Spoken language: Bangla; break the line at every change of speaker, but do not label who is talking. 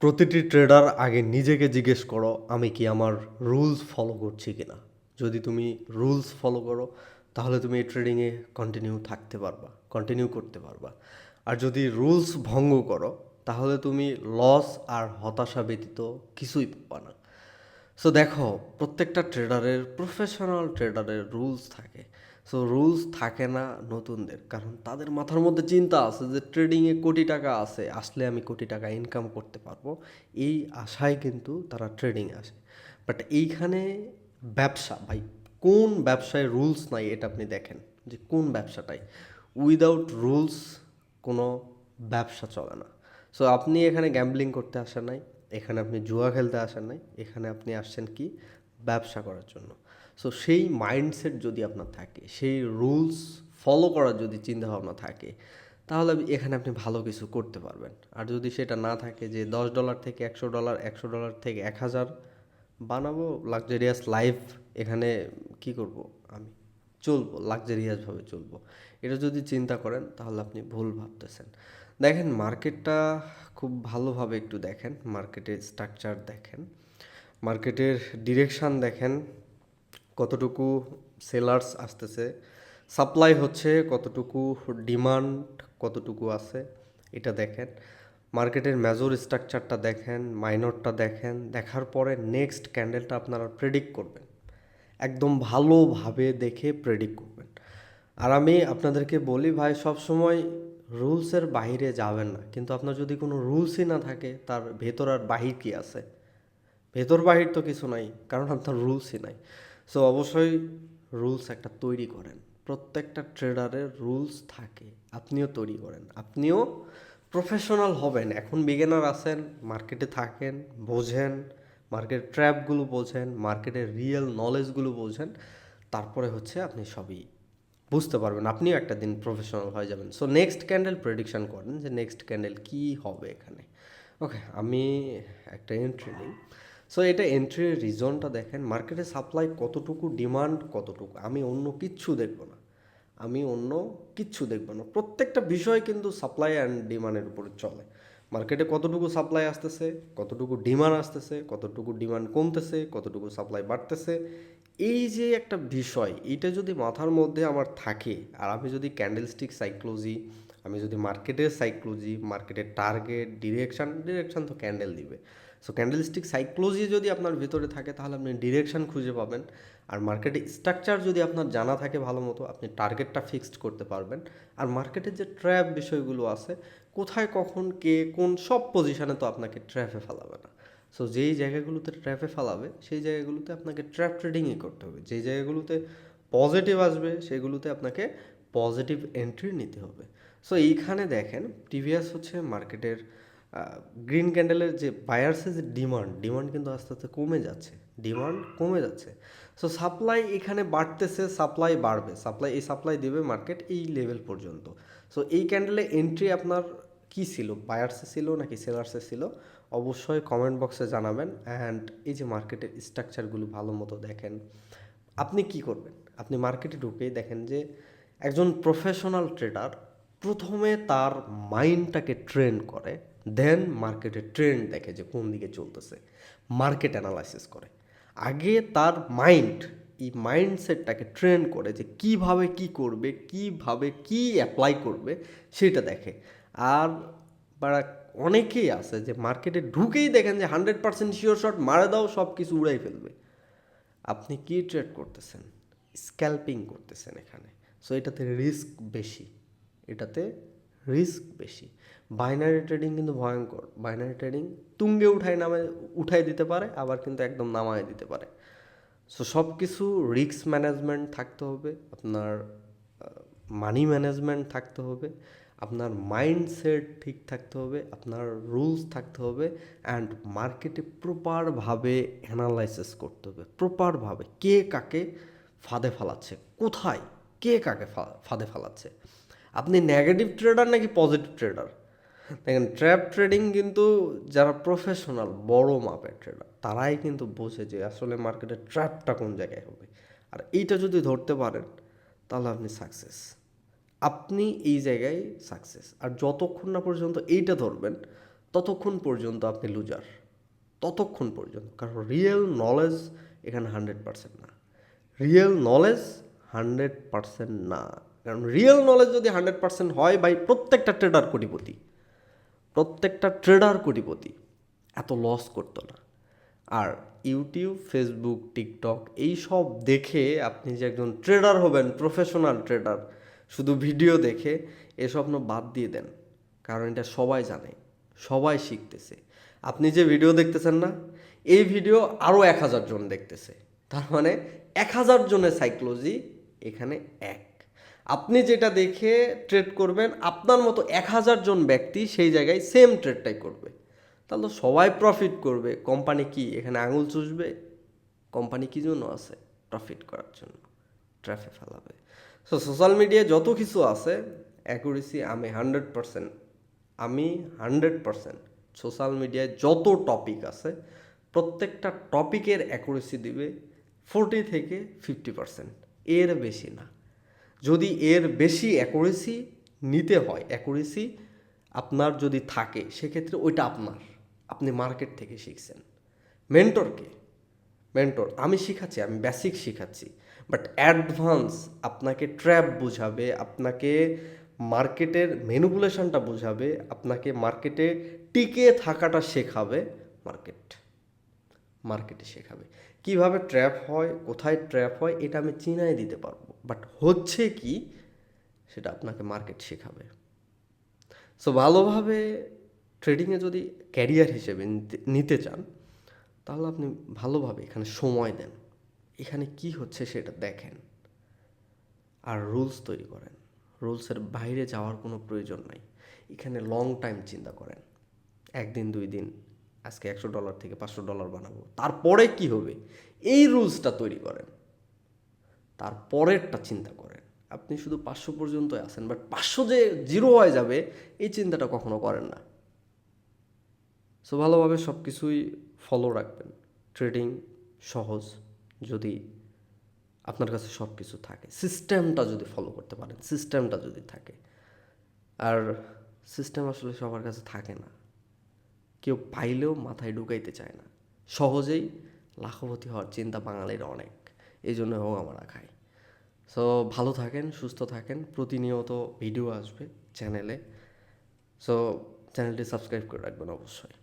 প্রতিটি ট্রেডার আগে নিজেকে জিজ্ঞেস করো, আমি কি আমার রুলস ফলো করছি কিনা? যদি তুমি রুলস ফলো করো, তাহলে তুমি এই ট্রেডিংয়ে কন্টিনিউ থাকতে পারবা কন্টিনিউ করতে পারবা। আর যদি রুলস ভঙ্গ করো, তাহলে তুমি লস আর হতাশা ব্যতীত কিছুই পাবা না। সো দেখো, প্রত্যেকটা ট্রেডারের প্রফেশনাল ট্রেডারের রুলস থাকে। সো রুলস থাকে না নতুনদের। কারণ তাদের মাথার মধ্যে চিন্তা আছে যে ট্রেডিংয়ে কোটি টাকা আছে, আসলে আমি কোটি টাকা ইনকাম করতে পারব। এই আশায় কিন্তু তারা ট্রেডিং আসে। বাট এইখানে ব্যবসা, ভাই, কোন ব্যবসায় রুলস নাই এটা আপনি দেখেন, যে কোন ব্যবসাটাই। উইদাউট রুলস কোনো ব্যবসা চলে না। সো আপনি এখানে গ্যাম্বলিং করতে আসেন নাই, এখানে আপনি জুয়া খেলতে আসেন নাই, এখানে আপনি আসছেন কি? ব্যবসা করার জন্য। সো সেই মাইন্ডসেট যদি আপনার থাকে, সেই রুলস ফলো করার যদি চিন্তাভাবনা থাকে, তাহলে এখানে আপনি ভালো কিছু করতে পারবেন। আর যদি সেটা না থাকে যে দশ ডলার থেকে একশো ডলার একশো ডলার থেকে এক হাজার, বানাবো লাক্সারিয়াস লাইফ এখানে কি করব আমি? চলবো লাক্সারিয়াসভাবে চলবো। এটা যদি চিন্তা করেন, তাহলে আপনি ভুল ভাবতেছেন। দেখেন মার্কেটটা খুব ভালোভাবে একটু দেখেন মার্কেটের স্ট্রাকচার দেখেন। মার্কেটের ডিরেকশান দেখেন। কতটুকু সেলার্স আসতেছে সাপ্লাই হচ্ছে কতটুকু ডিমান্ড কতটুকু আছে, এটা দেখেন। মার্কেটের মেজর স্ট্রাকচারটা দেখেন মাইনরটা দেখেন, দেখার পরে নেক্সট ক্যান্ডেলটা আপনারা প্রেডিক্ট করবেন। একদম ভালোভাবে দেখে প্রেডিক্ট করবেন। আর আমি আপনাদেরকে বলি ভাই সব সময় রুলসের বাইরে যাবেন না। কিন্তু আপনার যদি কোনো রুলসই না থাকে, তার ভেতর আর বাহির কি আছে? ভেতর বাহির তো কিছু নাই, কারণ আপনার রুলসই নাই। সো অবশ্যই রুলস একটা তৈরি করেন। প্রত্যেকটা ট্রেডারের রুলস থাকে। আপনিও তৈরি করেন। আপনিও প্রফেশনাল হবেন। এখন বিগিনার আছেন মার্কেটে থাকেন, বোঝেন মার্কেট ট্র্যাপগুলো বোঝেন মার্কেটের রিয়েল নলেজগুলো বোঝেন। তারপরে হচ্ছে আপনি সবই বুঝতে পারবেন। আপনিও একটা দিন প্রফেশনাল হয়ে যাবেন। সো নেক্সট ক্যান্ডেল প্রেডিকশান করেন যে নেক্সট ক্যান্ডেল কী হবে এখানে। ওকে আমি একটা এন্ট্রি নিই। সো এটা এন্ট্রির রিজনটা দেখেন মার্কেটে সাপ্লাই কতটুকু ডিমান্ড কতটুকু? আমি অন্য কিচ্ছু দেখব না। আমি অন্য কিচ্ছু দেখব না। প্রত্যেকটা বিষয় কিন্তু সাপ্লাই অ্যান্ড ডিমান্ডের উপরে চলে। মার্কেটে কতটুকু সাপ্লাই আসতেছে, কতটুকু ডিমান্ড আসতেছে, কতটুকু ডিমান্ড কমতেছে, কতটুকু সাপ্লাই বাড়তেছে, এই যে একটা বিষয়, এটা যদি মাথার মধ্যে আমার থাকে, আর আমি যদি ক্যান্ডেলস্টিক সাইক্লোজি আমি যদি মার্কেটের সাইক্লোজি মার্কেটের টার্গেট ডিরেকশান ডিরেকশান তো ক্যান্ডেল দিবে। সো ক্যান্ডেলস্টিক সাইক্লোজি যদি আপনার ভিতরে থাকে, তাহলে আপনি ডিরেকশন খুঁজে পাবেন। আর মার্কেটে স্ট্রাকচার যদি আপনার জানা থাকে ভালো মতো, আপনি টার্গেটটা ফিক্সড করতে পারবেন। আর মার্কেটের যে ট্র্যাপ বিষয়গুলো আছে, কোথায় কখন, কে, কোন সব পজিশানে তো আপনাকে ট্র্যাপে ফেলাবে না। সো যেই জায়গাগুলোতে ট্র্যাপে ফেলাবে, সেই জায়গাগুলোতে আপনাকে ট্র্যাপ ট্রেডিংই করতে হবে। যেই জায়গাগুলোতে পজিটিভ আসবে, সেগুলোতে আপনাকে পজিটিভ এন্ট্রি নিতে হবে। সো এইখানে দেখেন টিভিএস হচ্ছে মার্কেটের গ্রিন ক্যান্ডেলের যে বায়ার্সের যে ডিমান্ড ডিমান্ড কিন্তু আস্তে আস্তে কমে যাচ্ছে, ডিমান্ড কমে যাচ্ছে। সো সাপ্লাই এখানে বাড়তেছে সাপ্লাই বাড়বে সাপ্লাই এই সাপ্লাই দেবে মার্কেট এই লেভেল পর্যন্ত। সো এই ক্যান্ডেলে এন্ট্রি আপনার কি ছিল? বায়ার্সে ছিল নাকি সেলার্সে ছিল? অবশ্যই কমেন্ট বক্সে জানাবেন। অ্যান্ড এই যে মার্কেটের স্ট্রাকচারগুলো ভালো মতো দেখেন, আপনি কি করবেন? আপনি মার্কেটে ঢুকেই দেখেন যে একজন প্রফেশনাল ট্রেডার প্রথমে তার মাইন্ডটাকে ট্রেন করে দেন মার্কেটের ট্রেন্ড দেখে যে কোন দিকে চলতেছে। মার্কেট অ্যানালাইসিস করে। আগে তার মাইন্ড এই মাইন্ডসেটটাকে ট্রেন করে যে কীভাবে কি করবে, কীভাবে কি অ্যাপ্লাই করবে, সেটা দেখে। আর বাড়া অনেকেই আছে যে মার্কেটে ঢুকেই দেখেন যে হান্ড্রেড পার্সেন্ট শিওর শট মারা দাও সব কিছু উড়াই ফেলবে। আপনি কি ট্রেড করতেছেন? স্ক্যাল্পিং করতেছেন এখানে। সো এটাতে রিস্ক বেশি। এটাতে রিস্ক বেশি। বাইনারি ট্রেডিং কিন্তু ভয়ঙ্কর। বাইনারি ট্রেডিং তুঙ্গে উঠায় নামে উঠাই দিতে পারে, আবার কিন্তু একদম নামায় দিতে পারে। সো সব কিছু রিস্ক ম্যানেজমেন্ট থাকতে হবে, আপনার মানি ম্যানেজমেন্ট থাকতে হবে, আপনার মাইন্ডসেট ঠিক থাকতে হবে, আপনার রুলস থাকতে হবে অ্যান্ড মার্কেটে প্রপারভাবে অ্যানালাইসিস করতে হবে। প্রপারভাবে কে কাকে ফাঁদে ফালাচ্ছে? কোথায়? কে কাকে ফাঁদে ফালাচ্ছে? আপনি নেগেটিভ ট্রেডার নাকি পজিটিভ ট্রেডার দেখেন ট্র্যাপ ট্রেডিং কিন্তু যারা প্রফেশনাল বড় মাপের ট্রেডার তারাই কিন্তু বোঝে যে আসলে মার্কেটের ট্র্যাপটা কোন জায়গায় হবে। আর এইটা যদি ধরতে পারেন, তাহলে আপনি সাকসেস আপনি এই জায়গায় সাকসেস আর যতক্ষণ না পর্যন্ত এইটা ধরবেন, ততক্ষণ পর্যন্ত আপনি লুজার ততক্ষণ পর্যন্ত। কারণ রিয়েল নলেজ এখানে হান্ড্রেড পার্সেন্ট না। রিয়েল নলেজ হান্ড্রেড পার্সেন্ট না। কারণ রিয়েল নলেজ যদি হান্ড্রেড পার্সেন্ট হয় বাই প্রত্যেকটা ট্রেডার কোটিপতি। প্রত্যেকটা ট্রেডার কোটিপতি। এত লস করতো না। আর ইউটিউব ফেসবুক টিকটক এই সব দেখে আপনি যে একজন ট্রেডার হবেন প্রফেশনাল ট্রেডার শুধু ভিডিও দেখে, এ স্বপ্ন বাদ দিয়ে দেন। কারণ এটা সবাই জানে, সবাই শিখতেছে। আপনি যে ভিডিও দেখতেছেন না, এই ভিডিও আরও এক হাজার জন দেখতেছে। তার মানে এক হাজার জনের সাইকোলজি এখানে এক। আপনি যেটা দেখে ট্রেড করবেন, আপনার মতো এক হাজার জন ব্যক্তি সেই জায়গায় সেম ট্রেডটাই করবে। তাহলে তো সবাই প্রফিট করবে। কোম্পানি কি? এখানে আঙুল চুষবে? কোম্পানি কি জন্য আছে? প্রফিট করার জন্য। ট্রাফে ফেলাবে। সো সোশ্যাল মিডিয়ায় যত কিছু আছে অ্যাকুরেসি আমি হান্ড্রেড পারসেন্ট আমি হান্ড্রেড পারসেন্ট সোশ্যাল মিডিয়ায় যত টপিক আছে, প্রত্যেকটা টপিকের অ্যাকুরেসি দিবে ফোরটি থেকে ফিফটি পারসেন্ট এর বেশি না। যদি এর বেশি অ্যাকুরেসি নিতে হয় অ্যাকুরেসি আপনার যদি থাকে, সেক্ষেত্রে ওইটা আপনার। আপনি মার্কেট থেকে শিখছেন। মেন্টরকে মেন্টর আমি শিখাচ্ছি, আমি বেসিক শিখাচ্ছি। বাট অ্যাডভান্স আপনাকে ট্র্যাপ বোঝাবে, আপনাকে মার্কেটের ম্যানিপুলেশনটা বোঝাবে, আপনাকে মার্কেটে টিকে থাকাটা শেখাবে মার্কেট মার্কেটে শেখাবে। কীভাবে ট্র্যাপ হয়, কোথায় ট্র্যাপ হয়, এটা আমি চিনাই দিতে পারব। বাট হচ্ছে কি, সেটা আপনাকে মার্কেট শেখাবে। সো ভালোভাবে ট্রেডিংয়ে যদি ক্যারিয়ার হিসেবে নিতে- চান, তাহলে আপনি ভালোভাবে এখানে সময় দেন। এখানে কি হচ্ছে সেটা দেখেন। আর রুলস তৈরি করেন। রুলসের বাইরে যাওয়ার কোনো প্রয়োজন নাই। এখানে লং টাইম চিন্তা করেন। একদিন, দুই দিন আজকে একশো ডলার থেকে পাঁচশো ডলার বানাবো। তারপরে কি হবে? এই রুলসটা তৈরি করেন। তারপরেরটা চিন্তা করেন। আপনি শুধু পাঁচশো পর্যন্ত আসেন বাট পাঁচশো যে জিরো হয়ে যাবে, এই চিন্তাটা কখনো করেন না। সো ভালোভাবে সব কিছুই ফলো রাখবেন। ট্রেডিং সহজ, যদি আপনার কাছে সব কিছু থাকে। সিস্টেমটা যদি ফলো করতে পারেন সিস্টেমটা যদি থাকে। আর সিস্টেম আসলে সবার কাছে থাকে না। কেউ পাইলেও মাথায় ঢুকাইতে চায় না। সহজেই লাখপতি হওয়ার চিন্তা বাঙালির অনেক। এই জন্য হোক আমরা খাই। সো ভালো থাকেন, সুস্থ থাকেন। প্রতিনিয়ত ভিডিও আসবে চ্যানেলে সো চ্যানেলটি সাবস্ক্রাইব করে রাখবেন অবশ্যই।